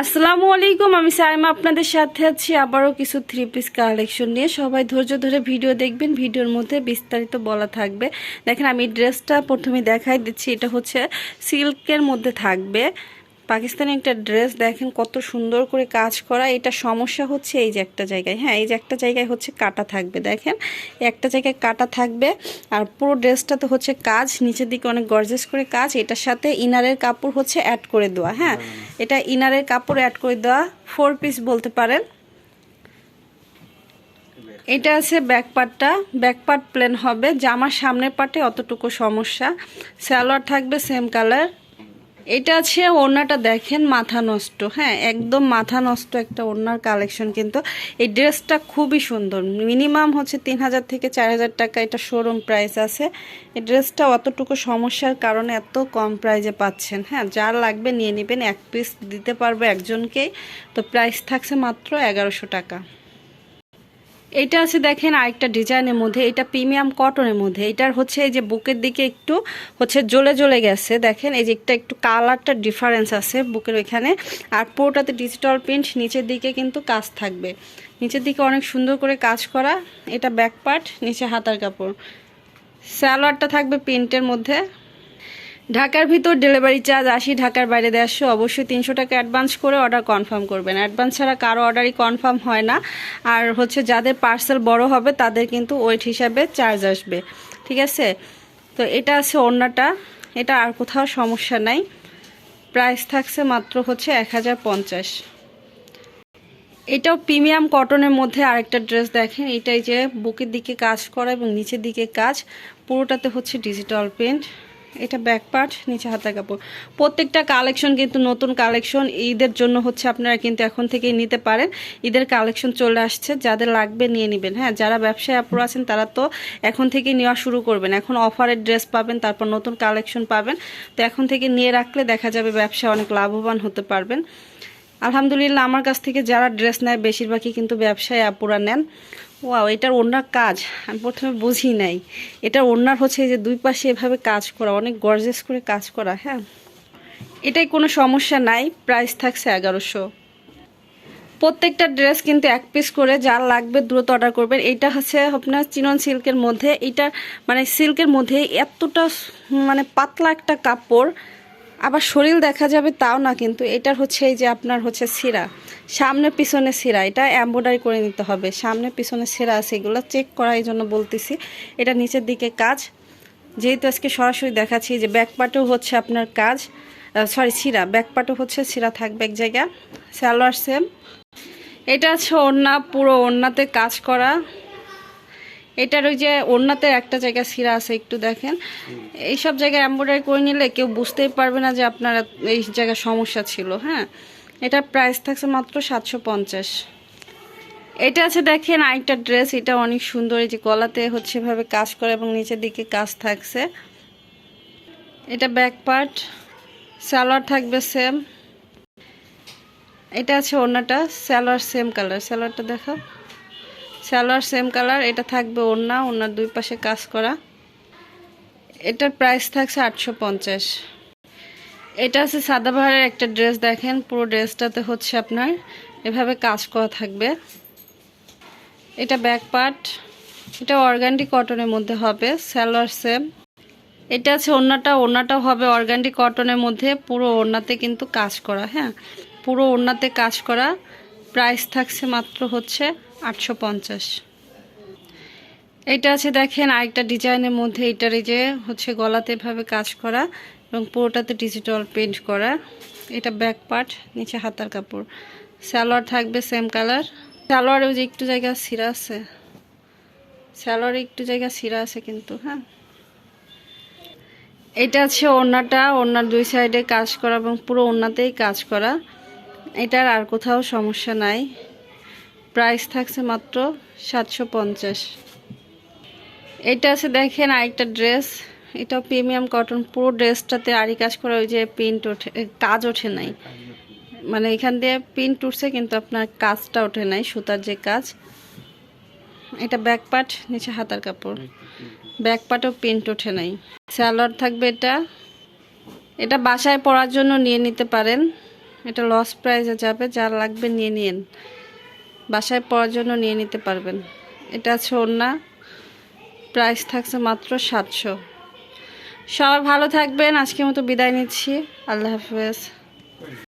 আসসালামু আলাইকুম, আমি সাইমা আপনাদের সাথে আছি। আবারও কিছু থ্রি পিস কালেকশন নিয়ে। সবাই ধৈর্য ধরে ভিডিও দেখবেন। ভিডিওর মধ্যে বিস্তারিত বলা থাকবে। দেখেন, আমি ড্রেসটা প্রথমে দেখাই দিচ্ছি। এটা হচ্ছে সিল্কের মধ্যে থাকবে। পাকিস্তানি একটা ড্রেস দেখেন কত সুন্দর করে কাজ করা। এটা সমস্যা হচ্ছে এই যে একটা জায়গায়। হ্যাঁ এই যে একটা জায়গায় হচ্ছে কাটা থাকবে। দেখেন একটা জায়গায় কাটা থাকবে আর পুরো ড্রেসটাতে হচ্ছে কাজ, নিচের দিকে অনেক গর্জেস করে কাজ। এটার সাথে ইনারের কাপড় হচ্ছে অ্যাড করে দেওয়া। হ্যাঁ এটা ইনারের কাপড় অ্যাড করে দেওয়া। ফোর পিস বলতে পারেন। এটা আছে ব্যাক পার্টটা ব্যাক পার্ট প্লেন হবে। জামার সামনের পার্টে অতটুকু সমস্যা। স্যালোয়ার থাকবে সেম কালার এটা আছে, ওড়নাটা দেখেন, মাথা নষ্ট। হ্যাঁ একদম মাথা নষ্ট একটা ওড়নার কালেকশন কিন্তু। এই ড্রেসটা খুবই সুন্দর। মিনিমাম হচ্ছে তিন হাজার থেকে চার হাজার টাকা এটা শোরুম প্রাইস আছে। এই ড্রেসটা অতটুকু সমস্যার কারণে এত কম প্রাইজে পাচ্ছেন। হ্যাঁ যার লাগবে নিয়ে নেবেন। এক পিস দিতে পারব একজনকেই। তো প্রাইস থাকছে মাত্র এগারোশো টাকা। এটা আছে দেখেন আরেকটা ডিজাইনের মধ্যে, এটা প্রিমিয়াম কটনের মধ্যে। এটার হচ্ছে এই যে বুকের দিকে একটু হচ্ছে জ্বলে জ্বলে গেছে। দেখেন এই যে একটা একটু কালারটা ডিফারেন্স আছে বুকের ওইখানে। আর পুরোটাতে ডিজিটাল প্রিন্ট নিচের দিকে কিন্তু কাজ থাকবে। নিচের দিকে অনেক সুন্দর করে কাজ করা, এটা ব্যাক পার্ট নিচে হাতার কাপড়। স্যালোয়ারটা থাকবে প্রিন্টের মধ্যে। ঢাকার ভিতর ডেলিভারি চার্জ আশি, ঢাকার বাইরে দেড়শো। অবশ্যই তিনশো টাকা অ্যাডভান্স করে অর্ডার কনফার্ম করবেন। অ্যাডভান্স ছাড়া কারও অর্ডারই কনফার্ম হয় না। আর হচ্ছে যাদের পার্সেল বড় হবে, তাদের কিন্তু ওয়েট হিসাবে চার্জ আসবে। ঠিক আছে? তো এটা আছে অন্যটা এটা আর কোথাও সমস্যা নাই। প্রাইস থাকছে মাত্র হচ্ছে এক হাজার পঞ্চাশ। এটাও প্রিমিয়াম কটনের মধ্যে আরেকটা ড্রেস দেখেন। এটাই যে বুকের দিকে কাজ করা এবং নিচের দিকে কাজ। পুরোটাতে হচ্ছে ডিজিটাল প্রিন্ট এটা ব্যাক পার্ট নিচে হাতা কাপড়। প্রত্যেকটা কালেকশন কিন্তু নতুন কালেকশন ঈদের জন্য হচ্ছে আপনারা কিন্তু এখন থেকেই নিতে পারেন। ঈদের কালেকশন চলে আসছে, যাদের লাগবে নিয়ে নেবেন। হ্যাঁ যারা ব্যবসায় আপুর আছেন, তারা তো এখন থেকে নেওয়া শুরু করবেন। এখন অফারের ড্রেস পাবেন, তারপর নতুন কালেকশন পাবেন। তো এখন থেকে নিয়ে রাখলে দেখা যাবে ব্যবসায় অনেক লাভবান হতে পারবেন। আলহামদুলিল্লাহ, আমার কাছ থেকে যারা ড্রেস নেয়, বেশিরভাগই কিন্তু ব্যবসায় আপুরা নেন। ওয়াও এটার ওনার কাজ, আমি প্রথমে বুঝি নাই। এটা ওনার হচ্ছে যে দুই পাশে এভাবে কাজ করা, অনেক গর্জেস করে কাজ করা হ্যাঁ? এটাই কোনো সমস্যা নাই প্রাইস থাকছে এগারোশো। প্রত্যেকটা ড্রেস কিন্তু এক পিস করে যা লাগবে দ্রুত অর্ডার করবেন। এইটা হচ্ছে আপনার চিনন সিল্কের মধ্যে, এইটা মানে সিল্কের মধ্যে এতটা মানে পাতলা একটা কাপড় আবার শরীর দেখা যাবে তাও না, কিন্তু এটার হচ্ছে এই যে আপনার হচ্ছে সিরা সামনে পিছনে সিরা এটা এম্ব্রয়ডারি করে নিতে হবে। সামনে পিছনে সিরা আছে, এগুলো চেক করা এই জন্য বলতেছি। এটা নিচের দিকে কাজ। যেহেতু আজকে সরাসরি দেখাচ্ছি যে ব্যাক পার্টেও হচ্ছে আপনার কাজ সরি সিরা ব্যাক পার্টও হচ্ছে সিরা থাকবে এক জায়গা সালোয়ার সেম এটা হচ্ছে ওড়না, পুরো ওড়নাতে কাজ করা। এটার ওই যে ওড়নাতে একটা জায়গা সিরা আছে, একটু দেখেন। এই সব জায়গায় এম্ব্রয়ডারি করে নিলে কেউ বুঝতেই পারবে না যে আপনার এই জায়গায় সমস্যা ছিল হ্যাঁ? এটার প্রাইস থাকছে মাত্র সাতশো পঞ্চাশ। এটা আছে দেখেন আরেকটা ড্রেস, এটা অনেক সুন্দর, এই যে গলাতে হচ্ছে এভাবে কাজ করে এবং নিচের দিকে কাজ থাকছে। এটা ব্যাক পার্ট, সালোয়ার থাকবে সেম এটা আছে ওড়নাটা, সালোয়ার সেম কালার সালোয়ারটা দেখো সালোয়ার সেম কালার, এটা থাকবে ওড়না, ওড়নার দুই পাশে কাজ করা। এটার প্রাইস থাকছে আটশো পঞ্চাশ। এটা আছে সাদাবাহারের একটা ড্রেস দেখেন, পুরো ড্রেসটাতে হচ্ছে আপনার এভাবে কাজ করা থাকবে। এটা ব্যাক পার্ট এটা অর্গানডি কটনের মধ্যে হবে, সালোয়ার সেম। এটা আছে ওড়নাটা, ওড়নাটাও হবে অর্গানডি কটনের মধ্যে, পুরো ওড়নাতে কিন্তু কাজ করা হ্যাঁ? পুরো ওড়নাতে কাজ করা প্রাইস থাকছে মাত্র হচ্ছে আটশো পঞ্চাশ। এটা আছে দেখেন আরেকটা ডিজাইনের মধ্যে, এটার যে হচ্ছে গলাতে এভাবে কাজ করা এবং পুরোটাতে ডিজিটাল পেন্ট করা। এটা ব্যাক পার্ট নিচে হাতার কাপড়। সালোয়ার থাকবে সেম কালার সালোয়ারে ওই যে একটু জায়গা সিরা আছে। সালোয়ারে একটু জায়গা সিরা আছে কিন্তু হ্যাঁ। এটা আছে ওড়নাটা, ওড়নার দুই সাইডে কাজ করা এবং পুরো ওড়নাতেই কাজ করা। এটার আর কোথাও সমস্যা নাই। প্রাইস থাকছে মাত্র সাতশো পঞ্চাশ। এটা আছে দেখেন আরেকটা ড্রেস। এটাও প্রিমিয়াম কটন। পুরো ড্রেসটাতে আরি কাজ করা ওই যে প্রিন্ট ওঠে কাজ ওঠে নাই। মানে এখান দিয়ে প্রিন্ট উঠছে কিন্তু আপনার কাজটা ওঠে নাই, সুতার যে কাজ। এটা ব্যাক পার্ট নিচে হাতার কাপড়। ব্যাক পার্টও প্রিন্ট ওঠে নাই। স্যালোয়ার থাকবে এটা। এটা বাসায় পরার জন্য নিয়ে নিতে পারেন। এটা লস প্রাইসে যাবে, যা লাগবে নিয়ে নিন বাসায় পড়ার জন্য নিয়ে নিতে পারবেন। এটা আছে ওড়না। প্রাইস থাকছে মাত্র সাতশো। সবাই ভালো থাকবেন। আজকে মতো বিদায় নিচ্ছি। আল্লাহ হাফেজ।